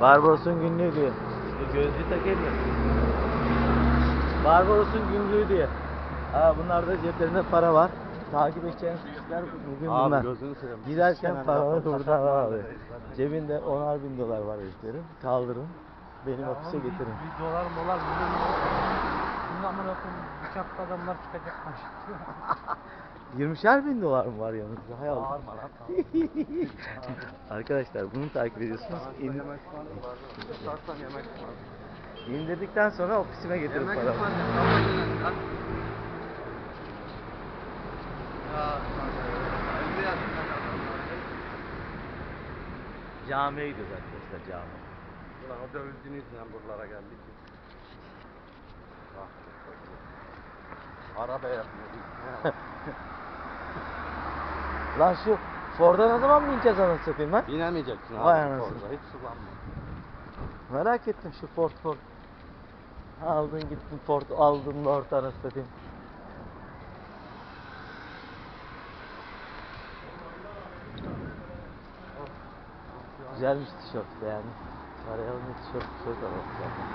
Barbaros'un günlüğü diyor. Gözlüğü takayım mı? Barbaros'un günlüğü diye. Ha bunlarda ceplerinde para var. Takip edeceğiniz kişiler bugün bunlar. gözünü seveyim. Giderken paraları buradan alıyor. Cebinde onar bin dolar var heriflerin. Kaldırın. Benim ofise getirin. Bir dolar molar koyayım bıçaklı adamlar çıkacak maşallah. 20'şer bin dolar mı var yanınızda? Hay Allah. Bağırma lan. Arkadaşlar bunu takip ediyorsunuz. İn, Yemek ısmarlayın. Sarsan yemek ısmarlayın. indirdikten sonra ofisime getirin Yemek paramı. ısmarlayın. Kapatın lan. Ya, elli yaşında adamlar. Camiye gidiyoruz arkadaşlar cami. Ulan o dövüldüğün yüzünden buralara geldik. Bak. Araba yapmıyor. Lan şu Ford'a ne zaman bineceğiz anasını satayım lan? Binemeyeceksin abi. Vay anasını. Orada hiç sulanma. Merak ettim şu Ford Ford. Aldın gittin Ford aldın Lord anasını satayım. Güzelmiş tişört yani. Araya alın tişört tişört alalım zaten.